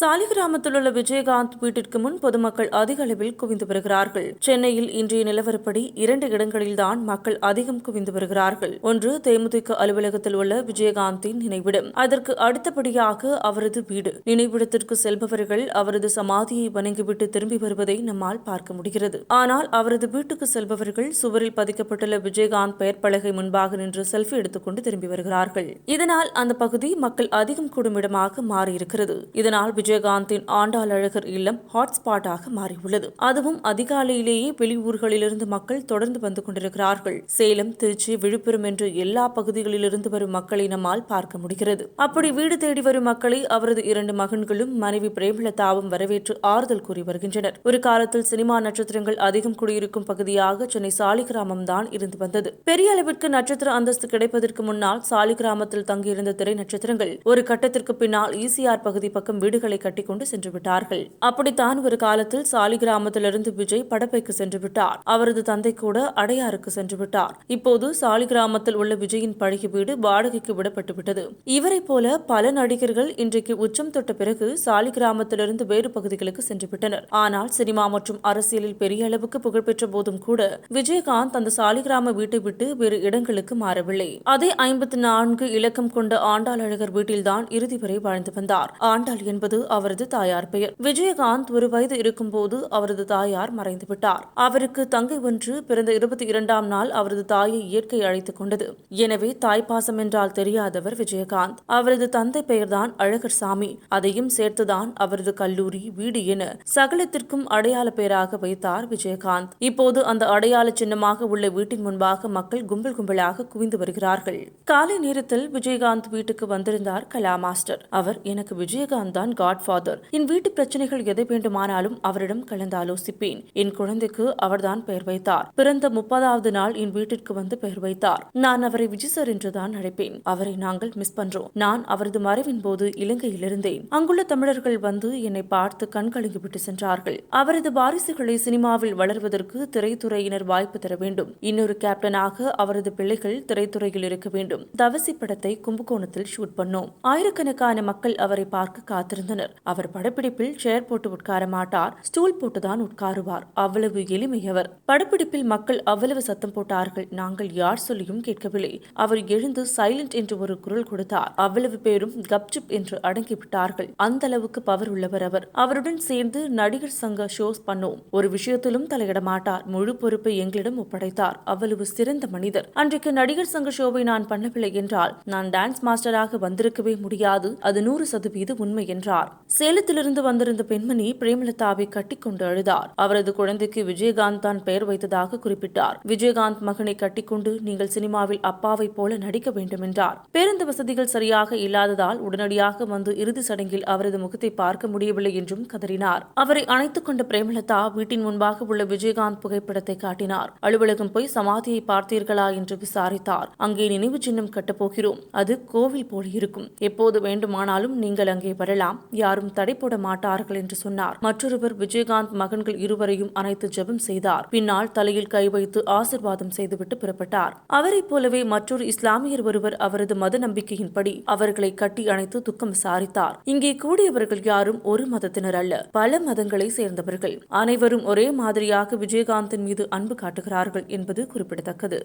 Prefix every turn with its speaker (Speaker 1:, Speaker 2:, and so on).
Speaker 1: சாலிகிராமத்தில் உள்ள விஜயகாந்த் வீட்டிற்கு முன் பொதுமக்கள் அதிக அளவில் குவிந்து வருகிறார்கள். சென்னையில் இன்றைய நிலவரப்படி இரண்டு இடங்களில்தான் மக்கள் அதிகம் குவிந்து வருகிறார்கள். ஒன்று தேமுதிக அலுவலகத்தில் உள்ள விஜயகாந்தின் நினைவிடம். அதற்கு அடுத்தபடியாக அவரது வீடு. நினைவிடத்திற்கு செல்பவர்கள் அவரது சமாதியை வணங்கிவிட்டு திரும்பி வருவதை நம்மால் பார்க்க முடிகிறது. ஆனால் அவரது வீட்டுக்கு செல்பவர்கள் சுவரில் பதிக்கப்பட்டுள்ள விஜயகாந்த் பெயர் பலகை முன்பாக நின்று செல்ஃபி எடுத்துக்கொண்டு திரும்பி வருகிறார்கள். இதனால் அந்த பகுதி மக்கள் அதிகம் கூடும் இடமாக மாறியிருக்கிறது. இதனால் விஜயகாந்தின் ஆண்டாளழகர் இல்லம் ஹாட்ஸ்பாட்டாக மாறியுள்ளது. அதுவும் அதிகாலையிலேயே வெளியூர்களிலிருந்து மக்கள் தொடர்ந்து வந்து கொண்டிருக்கிறார்கள். சேலம் திருச்சி விழுப்புரம் என்று எல்லா பகுதிகளிலிருந்து வரும் மக்களை நம்மால் பார்க்க முடிகிறது. அப்படி வீடு தேடி வரும் மக்களை அவரது இரண்டு மகன்களும் மனைவி பிரேமலதாவும் வரவேற்று ஆறுதல் கூறி வருகின்றனர். ஒரு காலத்தில் சினிமா நட்சத்திரங்கள் அதிகம் குடியிருக்கும் பகுதியாக சென்னை சாலிகிராமம் தான் இருந்து வந்தது. பெரிய அளவிற்கு நட்சத்திர அந்தஸ்து கிடைப்பதற்கு முன்னால் சாலிகிராமத்தில் தங்கியிருந்த திரை நட்சத்திரங்கள். ஒரு கட்டத்திற்கு பின்னால் ஈசிஆர் பகுதி பக்கம் வீடுகளை படப்பை கட்டி கொண்டு சென்று விட்டார்கள். அப்படித்தான் ஒரு காலத்தில் சாலிகிராமத்திலிருந்து விஜய் படப்பைக்கு சென்று விட்டார். அவரது தந்தை கூட அடையாருக்கு சென்று விட்டார். இப்போது சாலிகிராமத்தில் உள்ள விஜயின் பழகி வீடு வாடகைக்கு விடப்பட்டு விட்டது. இவரை போல பல நடிகர்கள் இன்றைக்கு உச்சம் தொட்ட பிறகு சாலிகிராமத்திலிருந்து வேறு பகுதிகளுக்கு சென்று விட்டனர். ஆனால் சினிமா மற்றும் அரசியலில் பெரிய அளவுக்கு புகழ்பெற்ற போதும் கூட விஜயகாந்த் அந்த சாலிகிராம வீட்டை விட்டு வேறு இடங்களுக்கு மாறவில்லை. அதே ஐம்பத்தி நான்கு இலக்கம் கொண்ட ஆண்டாள் அழகர் வீட்டில்தான் இறுதி வரை வாழ்ந்து வந்தார். ஆண்டாள் என்பது அவரது தாயார் பெயர். விஜயகாந்த் ஒரு வயது இருக்கும்போது அவரது தாயார் மறைந்துவிட்டார். அவருக்கு தங்கை ஒன்று பிறந்த இருபத்தி இரண்டாம் நாள் அவரது தாயை இயற்கை அழைத்துக் கொண்டது. எனவே தாய்ப்பாசம் என்றால் தெரியாதவர் விஜயகாந்த். அவரது தந்தை பெயர்தான் அழகர் சாமி அதையும் சேர்த்துதான் அவரது கல்லூரி வீடு என சகலத்திற்கும் அடையாள பெயராக வைத்தார் விஜயகாந்த். இப்போது அந்த அடையாள சின்னமாக உள்ள வீட்டின் முன்பாக மக்கள் கும்பல் கும்பலாக குவிந்து வருகிறார்கள். காலை நேரத்தில் விஜயகாந்த் வீட்டுக்கு வந்திருந்தார் கலா மாஸ்டர். அவர் எனக்கு விஜயகாந்த் தான் காட்ஃபாதர் என் வீட்டு பிரச்சனைகள் எதை வேண்டுமானாலும் அவரிடம் கலந்து ஆலோசிப்பேன் என் குழந்தைக்கு அவர்தான் பெயர் வைத்தார். பிறந்த முப்பதாவது நாள் என் வீட்டிற்கு வந்து பெயர் வைத்தார். நான் அவரை விஜய் சார் என்றுதான் அழைப்பேன். அவரை நாங்கள் மிஸ் பண்றோம். நான் அவரது மறைவின் போது இலங்கையில் இருந்தேன் அங்குள்ள தமிழர்கள் வந்து என்னை பார்த்து கண்கலங்கி விட்டு சென்றார்கள். அவரது வாரிசுகளை சினிமாவில் வளர்வதற்கு திரைத்துறையினர் வாய்ப்பு தர வேண்டும். இன்னொரு கேப்டனாக அவரது பிள்ளைகள் திரைத்துறையில் இருக்க வேண்டும். தவசி படத்தை கும்பகோணத்தில் ஷூட் பண்ணோம். ஆயிரக்கணக்கான மக்கள் அவரை பார்க்க காத்திருந்தனர். அவர் படப்பிடிப்பில் சேர் போட்டு உட்கார மாட்டார். ஸ்டூல் போட்டுதான் உட்காருவார். அவ்வளவு எளிமையவர். படப்பிடிப்பில் மக்கள் அவ்வளவு சத்தம் போட்டார்கள். நாங்கள் யார் சொல்லியும் கேட்கவில்லை. அவர் எழுந்து சைலண்ட் என்று ஒரு குரல் கொடுத்தார். அவ்வளவு பேரும் கப்சுப் என்று அடங்கிவிட்டார்கள். அந்த அளவுக்கு பவர் உள்ளவர் அவர். அவருடன் சேர்ந்து நடிகர் சங்க ஷோஸ் பண்ணோம். ஒரு விஷயத்திலும் தலையிட மாட்டார். முழு பொறுப்பை எங்களிடம் ஒப்படைத்தார். அவ்வளவு சிறந்த மனிதர். அன்றைக்கு நடிகர் சங்க ஷோவை நான் பண்ணவில்லை என்றால் நான் டான்ஸ் மாஸ்டராக வந்திருக்கவே முடியாது. அது நூறு சதவீத உண்மை என்றார். சேலத்திலிருந்து வந்திருந்த பெண்மணி பிரேமலதாவை கட்டிக்கொண்டு அழுதார். அவரது குழந்தைக்கு விஜயகாந்த் தான் பெயர் வைத்ததாக குறிப்பிட்டார். விஜயகாந்த் மகனை கட்டிக்கொண்டு நீங்கள் சினிமாவில் அப்பாவை போல நடிக்க வேண்டும் என்றார். பேருந்து வசதிகள் சரியாக இல்லாததால் உடனடியாக வந்து இறுதி சடங்கில் அவரது முகத்தை பார்க்க முடியவில்லை என்றும் கதறினார். அவரை அணைத்துக் கொண்ட பிரேமலதா வீட்டின் முன்பாக உள்ள விஜயகாந்த் புகைப்படத்தை காட்டினார். அலுவலகம் போய் சமாதியை பார்த்தீர்களா என்று விசாரித்தார். அங்கே நினைவு சின்னம் கட்டப்போகிறோம் அது கோவில் போல் இருக்கும். எப்போது வேண்டுமானாலும் நீங்கள் அங்கே வரலாம். யாரும் தடை போட மாட்டார்கள் என்று சொன்னார். மற்றொருவர் விஜயகாந்த் மகன்கள் இருவரையும் அணைத்து ஜெபம் செய்தார். பின்னால் தலையில் கை வைத்து ஆசிர்வாதம் செய்துவிட்டு புறப்பட்டார். அவரைப் போலவே மற்றொரு இஸ்லாமியர் ஒருவர் அவரது மத நம்பிக்கையின்படி அவர்களை கட்டி அணைத்து துக்கம் விசாரித்தார். இங்கே கூடியவர்கள் யாரும் ஒரு மதத்தினர் அல்ல பல மதங்களை சேர்ந்தவர்கள். அனைவரும் ஒரே மாதிரியாக விஜயகாந்தின் மீது அன்பு காட்டுகிறார்கள் என்பது குறிப்பிடத்தக்கது.